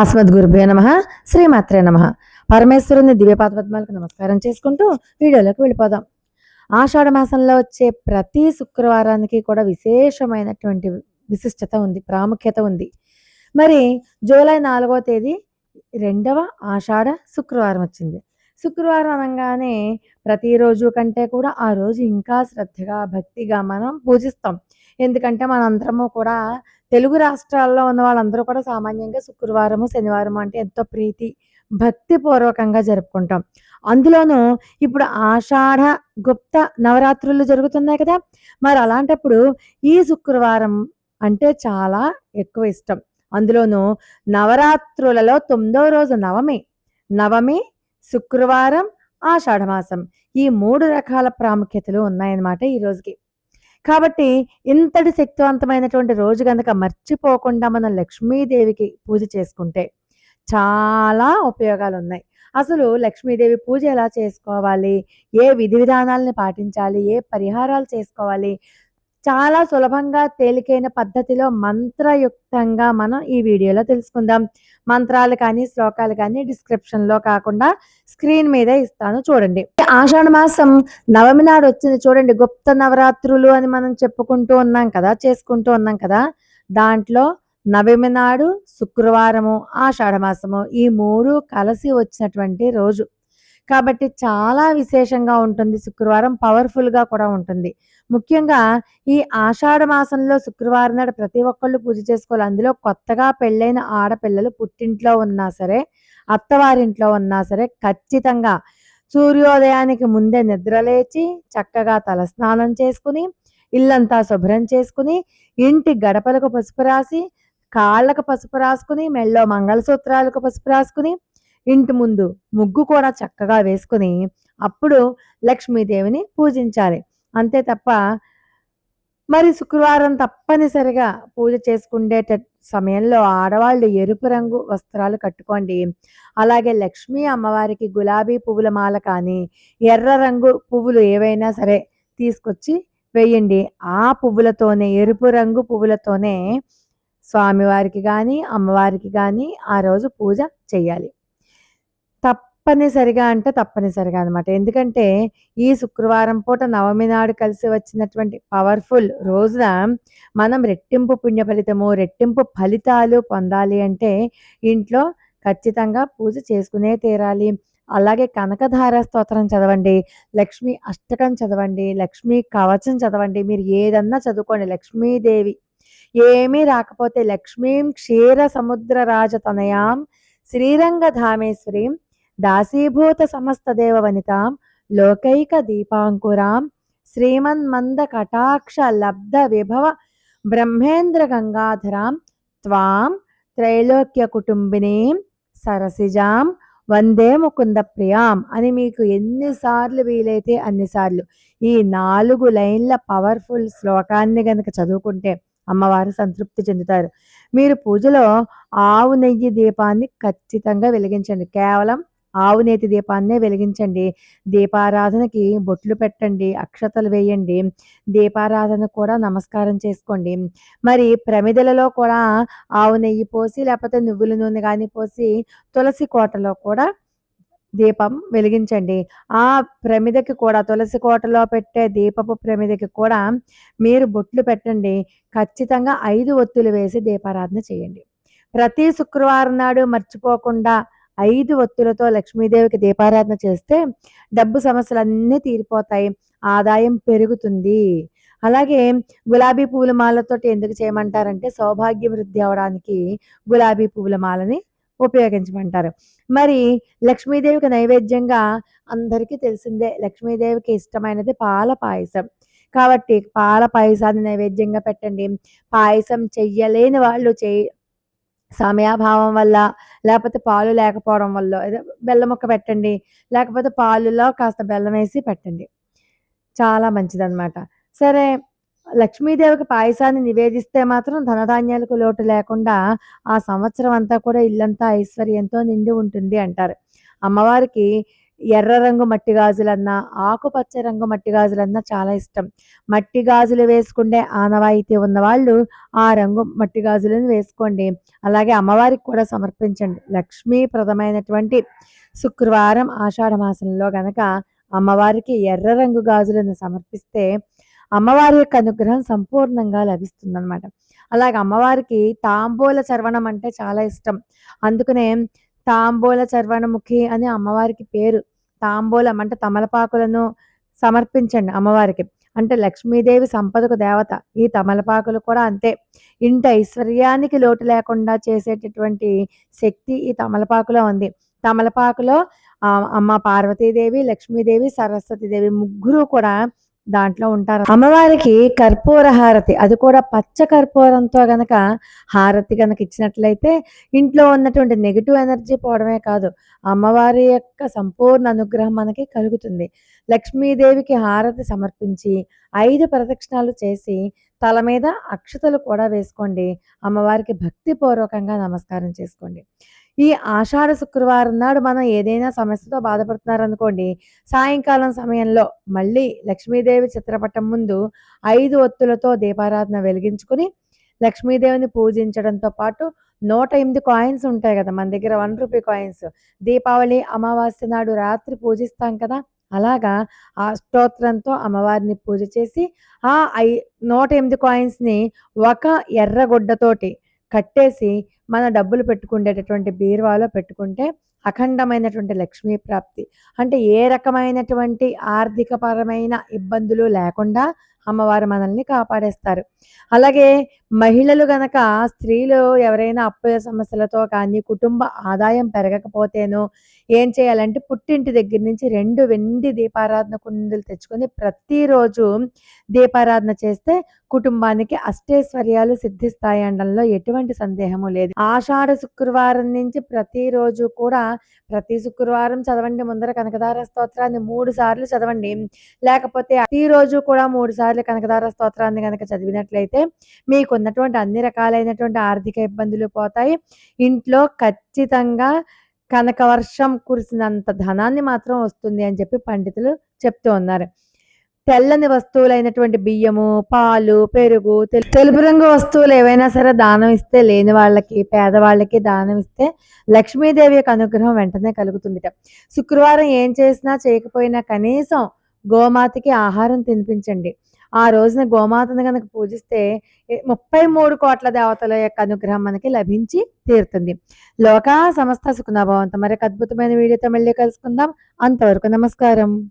అస్మద్ గురుభ్యో నమ శ్రీమాత్రే నమ. పరమేశ్వరుని దివ్యపాద పద్మాలకు నమస్కారం చేసుకుంటూ వీడియోలోకి వెళ్ళిపోదాం. ఆషాఢ మాసంలో వచ్చే ప్రతి శుక్రవారానికి కూడా విశేషమైనటువంటి విశిష్టత ఉంది ప్రాముఖ్యత ఉంది. మరి జూలై నాలుగో తేదీ రెండవ ఆషాఢ శుక్రవారం వచ్చింది. శుక్రవారం అనగానే ప్రతిరోజు కంటే కూడా ఆ రోజు ఇంకా శ్రద్ధగా భక్తిగా మనం పూజిస్తాం. ఎందుకంటే మనందరము కూడా తెలుగు రాష్ట్రాల్లో ఉన్న వాళ్ళందరూ కూడా సామాన్యంగా శుక్రవారము శనివారం అంటే ఎంతో ప్రీతి భక్తిపూర్వకంగా జరుపుకుంటాం. అందులోనూ ఇప్పుడు ఆషాఢ గుప్త నవరాత్రులు జరుగుతున్నాయి కదా! మరి అలాంటప్పుడు ఈ శుక్రవారం అంటే చాలా ఎక్కువ ఇష్టం. అందులోనూ నవరాత్రులలో తొమ్మిదవ రోజు నవమి. నవమి శుక్రవారం ఆషాఢమాసం ఈ మూడు రకాల ప్రాముఖ్యతలు ఉన్నాయన్నమాట ఈ రోజుకి. కాబట్టి ఇంతటి శక్తివంతమైనటువంటి రోజు కనుక మర్చిపోకుండా మనం లక్ష్మీదేవికి పూజ చేసుకుంటే చాలా ఉపయోగాలు ఉన్నాయి అసలు లక్ష్మీదేవి పూజ ఎలా చేసుకోవాలి? ఏ విధి విధానాలని పాటించాలి? ఏ పరిహారాలు చేసుకోవాలి? చాలా సులభంగా తేలికైన పద్ధతిలో మంత్రయుక్తంగా మనం ఈ వీడియోలో తెలుసుకుందాం. మంత్రాలు కానీ శ్లోకాలు కానీ డిస్క్రిప్షన్లో కాకుండా స్క్రీన్ మీద ఇస్తాను చూడండి. ఆషాఢ మాసం నవమి నాడు వచ్చింది చూడండి. గుప్త నవరాత్రులు అని మనం చెప్పుకుంటూ ఉన్నాం కదా చేసుకుంటూ ఉన్నాం కదా. దాంట్లో నవమి నాడు శుక్రవారము ఆషాఢ మాసము ఈ మూడు కలిసి వచ్చినటువంటి రోజు. కాబట్టి చాలా విశేషంగా ఉంటుంది. శుక్రవారం పవర్ఫుల్గా కూడా ఉంటుంది. ముఖ్యంగా ఈ ఆషాఢ మాసంలో శుక్రవారం నాడు ప్రతి ఒక్కళ్ళు పూజ చేసుకోవాలి. అందులో కొత్తగా పెళ్ళైన ఆడపిల్లలు పుట్టింట్లో ఉన్నా సరే అత్తవారింట్లో ఉన్నా సరే ఖచ్చితంగా సూర్యోదయానికి ముందే నిద్రలేచి చక్కగా తలస్నానం చేసుకుని ఇల్లంతా శుభ్రం చేసుకుని ఇంటి గడపలకు పసుపు రాసి కాళ్ళకు పసుపు రాసుకుని మెళ్ళో మంగళసూత్రాలకు పసుపు రాసుకుని ఇంటి ముందు ముగ్గు కూడా చక్కగా వేసుకుని అప్పుడు లక్ష్మీదేవిని పూజించాలి. అంతే తప్ప మరి శుక్రవారం తప్పనిసరిగా పూజ చేసుకునే సమయంలో ఆడవాళ్ళు ఎరుపు రంగు వస్త్రాలు కట్టుకోండి. అలాగే లక్ష్మీ అమ్మవారికి గులాబీ పువ్వుల మాల కానీ ఎర్ర రంగు పువ్వులు ఏవైనా సరే తీసుకొచ్చి వేయండి. ఆ పువ్వులతోనే ఎరుపు రంగు పువ్వులతోనే స్వామివారికి కానీ అమ్మవారికి కానీ ఆ రోజు పూజ చేయాలి. తప్పనిసరిగా అంటే తప్పనిసరిగా అనమాట ఎందుకంటే ఈ శుక్రవారం పూట నవమి నాడు కలిసి వచ్చినటువంటి పవర్ఫుల్ రోజున మనం రెట్టింపు పుణ్య ఫలితము రెట్టింపు ఫలితాలు పొందాలి అంటే ఇంట్లో ఖచ్చితంగా పూజ చేసుకునే తీరాలి. అలాగే కనకధార స్తోత్రం చదవండి లక్ష్మి అష్టకం చదవండి లక్ష్మీ కవచం చదవండి. మీరు ఏదన్నా చదువుకోండి లక్ష్మీదేవి. ఏమీ రాకపోతే లక్ష్మీం క్షీర సముద్ర రాజతనయాం శ్రీరంగధామేశ్వరీం దాసీభూత సమస్త దేవ వనితాం లోకైక దీపాంకురాం శ్రీమన్మంద కటాక్ష లబ్ధ విభవ బ్రహ్మేంద్ర గంగాధరాం త్వాం త్రైలోక్య కుటుంబినీం సరసిజాం వందే ముకుంద ప్రియాం అని మీకు ఎన్నిసార్లు వీలైతే అన్నిసార్లు. ఈ నాలుగు లైన్ల పవర్ఫుల్ శ్లోకాన్ని గనక చదువుకుంటే అమ్మవారు సంతృప్తి చెందుతారు. మీరు పూజలో ఆవు నెయ్యి దీపాన్ని ఖచ్చితంగా వెలిగించండి. కేవలం ఆవు నేతి దీపాన్నే వెలిగించండి. దీపారాధనకి బొట్లు పెట్టండి అక్షతలు వేయండి. దీపారాధన కూడా నమస్కారం చేసుకోండి. మరి ప్రమిదలలో కూడా ఆవు నెయ్యి పోసి లేకపోతే నువ్వుల నూనె కానీ పోసి తులసి కోటలో కూడా దీపం వెలిగించండి. ఆ ప్రమిదకి కూడా తులసి కోటలో పెట్టే దీపపు ప్రమిదకి కూడా మీరు బొట్లు పెట్టండి. ఖచ్చితంగా ఐదు ఒత్తులు వేసి దీపారాధన చేయండి. ప్రతి శుక్రవారం నాడు మర్చిపోకుండా ఐదు ఒత్తులతో లక్ష్మీదేవికి దీపారాధన చేస్తే డబ్బు సమస్యలన్నీ తీరిపోతాయి ఆదాయం పెరుగుతుంది. అలాగే గులాబీ పువ్వుల మాలతోటి ఎందుకు చేయమంటారంటే సౌభాగ్య వృద్ధి అవడానికి గులాబీ పువ్వుల మాలని ఉపయోగించమంటారు. మరి లక్ష్మీదేవికి నైవేద్యంగా అందరికీ తెలిసిందే లక్ష్మీదేవికి ఇష్టమైనది పాల పాయసం. కాబట్టి పాల పాయసాన్ని నైవేద్యంగా పెట్టండి. పాయసం చెయ్యలేని వాళ్ళు చేయి సమయాభావం వల్ల లేకపోతే పాలు లేకపోవడం వల్ల ఏదో బెల్లం ముక్క పెట్టండి లేకపోతే పాలులో కాస్త బెల్లం వేసి పెట్టండి. చాలా మంచిదన్నమాట. సరే లక్ష్మీదేవికి పాయసాన్ని నివేదిస్తే మాత్రం ధనధాన్యాలకు లోటు లేకుండా ఆ సంవత్సరం అంతా కూడా ఇల్లంతా ఐశ్వర్యంతో నిండి ఉంటుంది అంటారు. అమ్మవారికి ఎర్ర రంగు మట్టి గాజులన్నా ఆకుపచ్చ రంగు మట్టి గాజులన్నా చాలా ఇష్టం. మట్టి గాజులు వేసుకుంటే ఆనవాయితీ ఉన్నవాళ్ళు ఆ రంగు మట్టి గాజులను వేసుకోండి. అలాగే అమ్మవారికి కూడా సమర్పించండి. లక్ష్మీప్రదమైనటువంటి శుక్రవారం ఆషాఢ మాసంలో గనక అమ్మవారికి ఎర్ర రంగు గాజులను సమర్పిస్తే అమ్మవారి యొక్క అనుగ్రహం సంపూర్ణంగా లభిస్తుందన్నమాట. అలాగే అమ్మవారికి తాంబూల చర్వణం అంటే చాలా ఇష్టం. అందుకనే తాంబూల చర్వణముఖి అని అమ్మవారికి పేరు. తాంబూలం అంటే తమలపాకులను సమర్పించండి అమ్మవారికి. అంటే లక్ష్మీదేవి సంపదకు దేవత. ఈ తమలపాకులు కూడా అంతే. ఇంటి ఐశ్వర్యానికి లోటు లేకుండా చేసేటటువంటి శక్తి ఈ తమలపాకులో ఉంది. తమలపాకులో అమ్మ పార్వతీదేవి లక్ష్మీదేవి సరస్వతీదేవి ముగ్గురు కూడా దాంట్లో ఉంటారు. అమ్మవారికి కర్పూర హారతి అది కూడా పచ్చ కర్పూరంతో గనక హారతి గనక ఇచ్చినట్లయితే ఇంట్లో ఉన్నటువంటి నెగిటివ్ ఎనర్జీ పోవడమే కాదు అమ్మవారి యొక్క సంపూర్ణ అనుగ్రహం మనకి కలుగుతుంది. లక్ష్మీదేవికి హారతి సమర్పించి ఐదు ప్రదక్షిణాలు చేసి తల మీద అక్షతలు కూడా వేసుకోండి. అమ్మవారికి భక్తిపూర్వకంగా నమస్కారం చేసుకోండి. ఈ ఆషాఢ శుక్రవారం నాడు మనం ఏదైనా సమస్యతో బాధపడుతున్నారనుకోండి సాయంకాలం సమయంలో మళ్ళీ లక్ష్మీదేవి చిత్రపటం ముందు ఐదు ఒత్తులతో దీపారాధన వెలిగించుకుని లక్ష్మీదేవిని పూజించడంతో పాటు నూట ఎనిమిది కాయిన్స్ ఉంటాయి కదా మన దగ్గర వన్ రూపీ కాయిన్స్. దీపావళి అమావాస్య నాడు రాత్రి పూజిస్తాం కదా అలాగా ఆ స్తోత్రంతో అమ్మవారిని పూజ చేసి ఆ ఐ నూట ఎనిమిది కాయిన్స్ని ఒక ఎర్రగుడ్డతోటి కట్టేసి మన డబ్బులు పెట్టుకునేటటువంటి బీరువాలో పెట్టుకుంటే అఖండమైనటువంటి లక్ష్మీ ప్రాప్తి. అంటే ఏ రకమైనటువంటి ఆర్థికపరమైన ఇబ్బందులు లేకుండా అమ్మవారు మనల్ని కాపాడేస్తారు. అలాగే మహిళలు గనక స్త్రీలు ఎవరైనా అప్పుల సమస్యలతో కానీ కుటుంబ ఆదాయం పెరగకపోతేనో ఏం చేయాలంటే పుట్టింటి దగ్గర నుంచి రెండు వెండి దీపారాధన కుందులు తెచ్చుకొని ప్రతిరోజు దీపారాధన చేస్తే కుటుంబానికి అష్టైశ్వర్యాలు సిద్ధిస్తాయి అనడంలో ఎటువంటి సందేహము లేదు. ఆషాఢ శుక్రవారం నుంచి ప్రతిరోజు కూడా ప్రతి శుక్రవారం చదవండి ముందర కనకదార స్తోత్రాన్ని మూడు సార్లు చదవండి. లేకపోతే ప్రతిరోజు కూడా మూడు సార్లు కనకదార స్తోత్రాన్ని కనుక చదివినట్లయితే మీకు ఉన్నటువంటి అన్ని రకాలైనటువంటి ఆర్థిక ఇబ్బందులు పోతాయి. ఇంట్లో ఖచ్చితంగా కనక వర్షం కురిసినంత ధనాన్ని మాత్రం వస్తుంది అని చెప్పి పండితులు చెప్తూ ఉన్నారు. తెల్లని వస్తువులైనటువంటి బియ్యము పాలు పెరుగు తెలు- తెలుపు రంగు వస్తువులు ఏవైనా సరే దానం ఇస్తే లేని వాళ్ళకి పేదవాళ్ళకి దానం ఇస్తే లక్ష్మీదేవి యొక్క అనుగ్రహం వెంటనే కలుగుతుందిట. శుక్రవారం ఏం చేసినా చేయకపోయినా కనీసం గోమాతకి ఆహారం తినిపించండి. ఆ రోజున గోమాతను కనుక పూజిస్తే ముప్పై మూడు కోట్ల దేవతల యొక్క అనుగ్రహం మనకి లభించి తీరుతుంది. లోకా సమస్త సుఖనాభవంతం మరొక అద్భుతమైన వీడియోతో మళ్ళీ కలుసుకుందాం. అంతవరకు నమస్కారం.